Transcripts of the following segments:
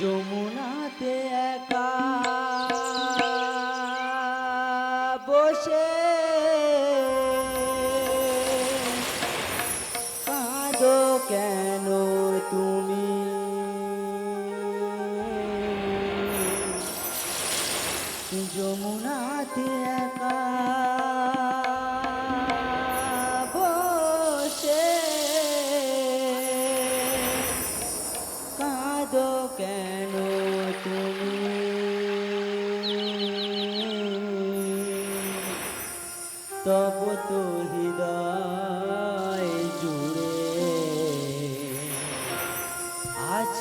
যমুনাতে একা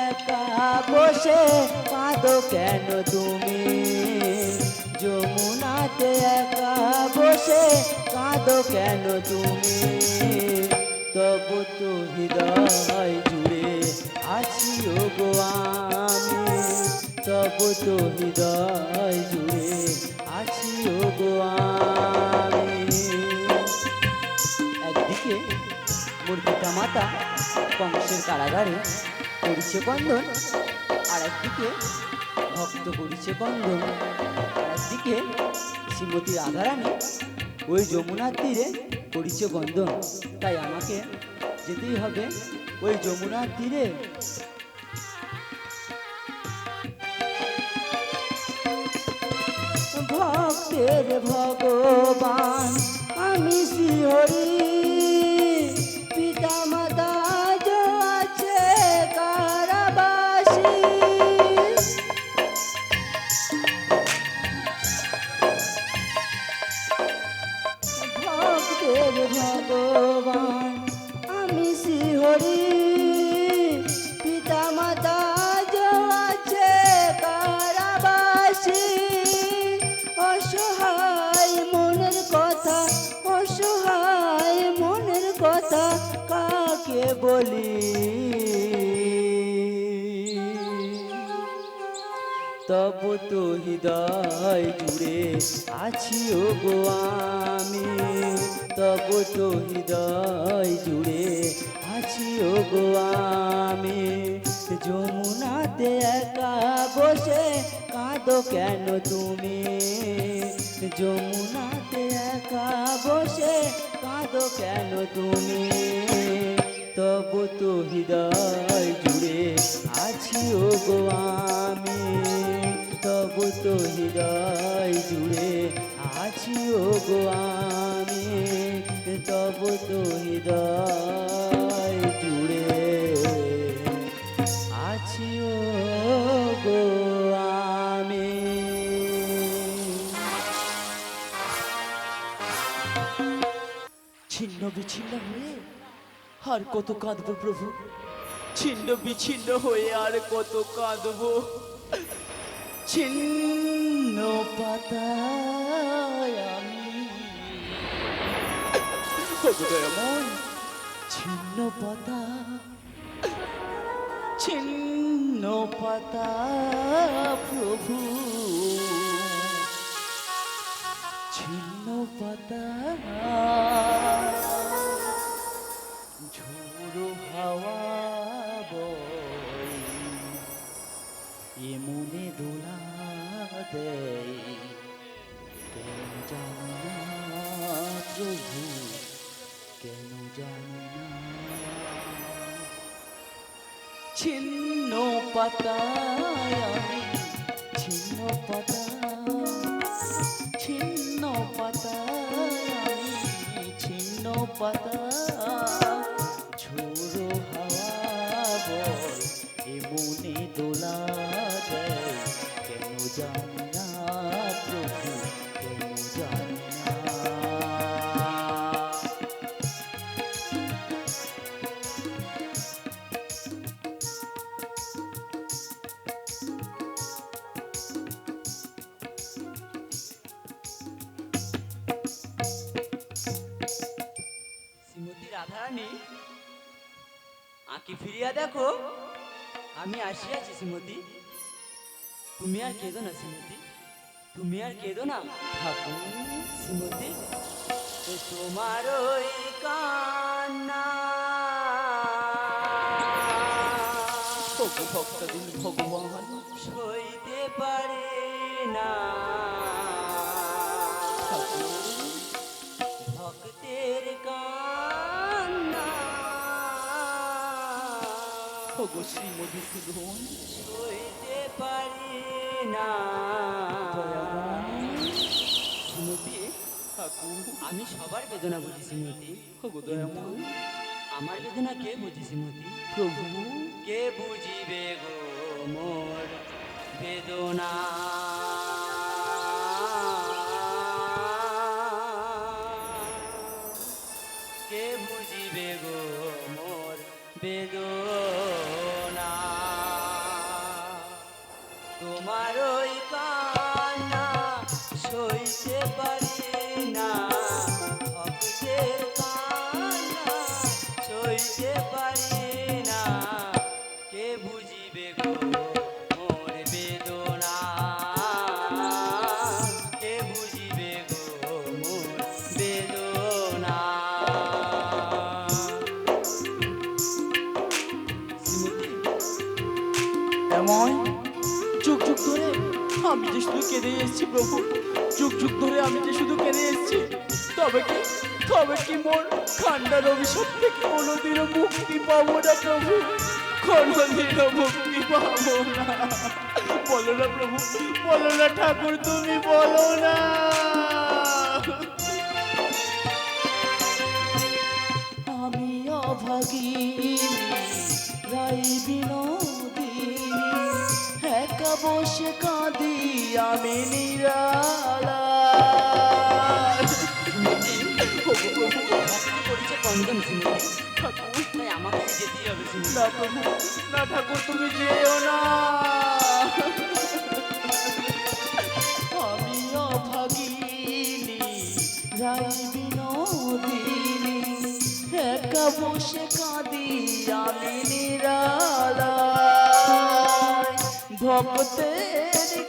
একা বসে কাঁদো কেন তুমি? যমুনাতে একা বসে কাঁদো কেন তুমি? তবু তো হৃদয় জুড়ে আছি গো আমি। তবু তো হৃদয় জুড়ে আছি গো আমি। একদিকে মোর পিতা মাতা, কংসের কারাগারে করিছে বন্ধন আর একদিকে ভক্ত করিছে বন্ধন আর একদিকে শ্রীমতী রাধারানী ওই যমুনার তীরে করিছে বন্ধন। তাই আমাকে যেতেই হবে ওই যমুনার তীরে। ভক্তের ভগবান, আমি শ্রীহরি পিতা তো হৃদয় জুড়ে আছি ও গো আমি। তব তো হৃদয় জুড়ে আছি ও গো আমি। যমুনাতে একা বসে কাঁদো কেন তুমি? যমুনাতে একা বসে কাঁদো কেন তুমি? তব তো হৃদয় জুড়ে আছি ও গো আমি। তবু তো হৃদয় জুড়ে আছি গো আমি। তবু তো হৃদয় জুড়ে আছি ও গো আমি। ছিন্ন বিচ্ছিন্ন হয়ে আর কত কাঁদবো প্রভু? ছিন্ন বিচ্ছিন্ন হয়ে আর কত কাঁদবো? ছিন্ন পাতায় আমি। দয়াময় ছিন্ন পাতা। ছিন্ন পাতা, প্রভু। ছিন্ন পাতা। ঝোড়ো হাওয়া বয়। এমনে দোলা দেয় কেন জানি না প্রভু? কেন জানি না ছিন্ন পাতায় ছিন্ন পাতা ছিন্ন পাতা আমি ছিন্ন পাতা আঁকি ফিরিয়া দেখো আমি আসিয়াছি শ্রীমতী। তুমি আর কেঁদো না শ্রীমতী। তুমি আর কেঁদো না ঠাকুর শ্রীমতী। তোমার ওই কান্না। ভক্তদিন ভগবান। সইতে পারে না। শ্রীমতী সইতে পারে না। আমি সবার বেদনা বুঝেছি মতি আমার বেদনা কে বুঝেছি মতি প্রভু। কে বুঝিবে গো মোর বেদনা? না ভক্তের কান্না না কে বুঝিবে গো বেদনা? কে বুঝিবে গো বেদনা? এমন যুগ যুগ ধরে আমি কেঁদে এসেছি প্রভু। যুগ যুগ ধরে আমি যে শুধু কেঁদে এসেছি, তবে কি তবে কি মোর খান্ডার অভিশাপ থেকে কোনোদিনও মুক্তি পাবো না প্রভু? কোনোদিনও মুক্তি পাবো না। বলো না প্রভু, বলো না ঠাকুর, তুমি বলো না। আমি অভাগিনী রাই বিনোদিনী একা বসে কাঁদি, আমি নিরালা। আমাকে প্রভু না ঠাকুর, তুমি যেও না। আমি অভাগিনী রাই বিনোদিনী। একা বসে কাঁদি, আমি নিরালা। ভক্তের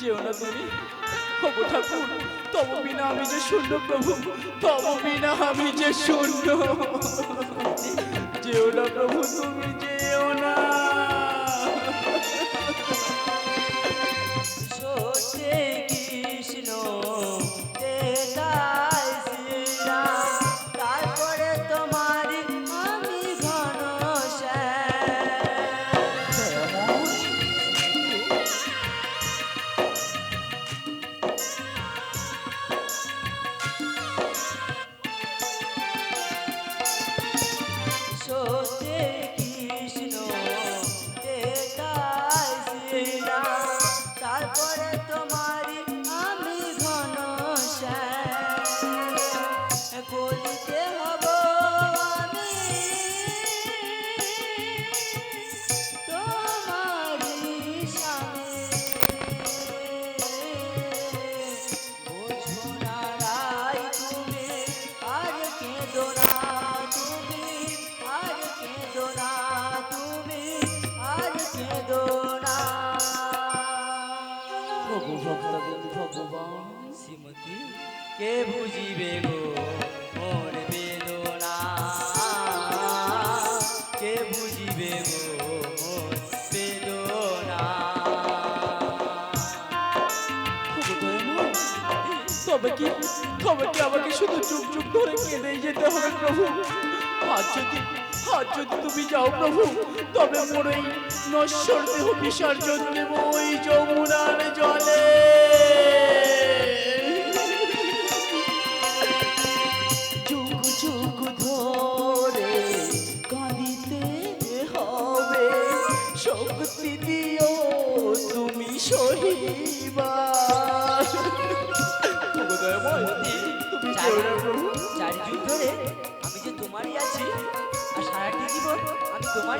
যেও না তুমি। হব বিনা আমি যে শূন্য প্রভু, তব বিনা আমি যে শূন্য। যেও না প্রভু তুমি যেও কে বুঝিবে গো? মোর বেদনা? কে বুঝিবে গো মোর বেদনা? তবে কি তবে কি আমাকে শুধু চুপ চুপ ধরে কেঁদেই যেতে হবে প্রভু? আজ যদি আজ যদি তুমি যাও প্রভু, তবে মোর এই নশ্বর দেহ বিসর্জন দেব ওই যমুনার জলে।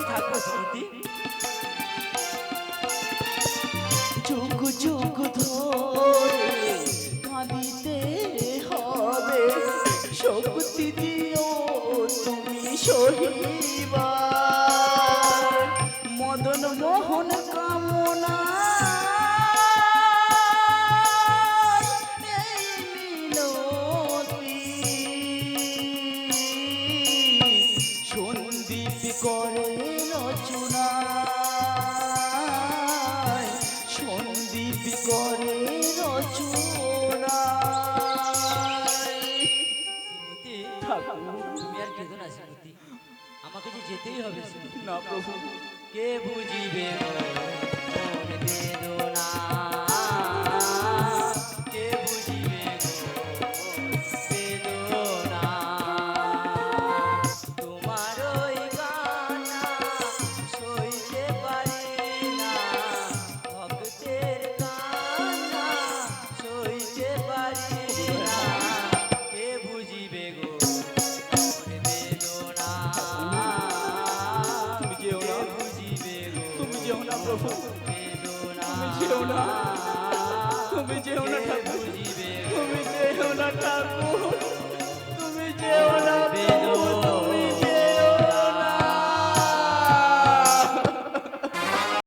他不死 কে বুঝিবে?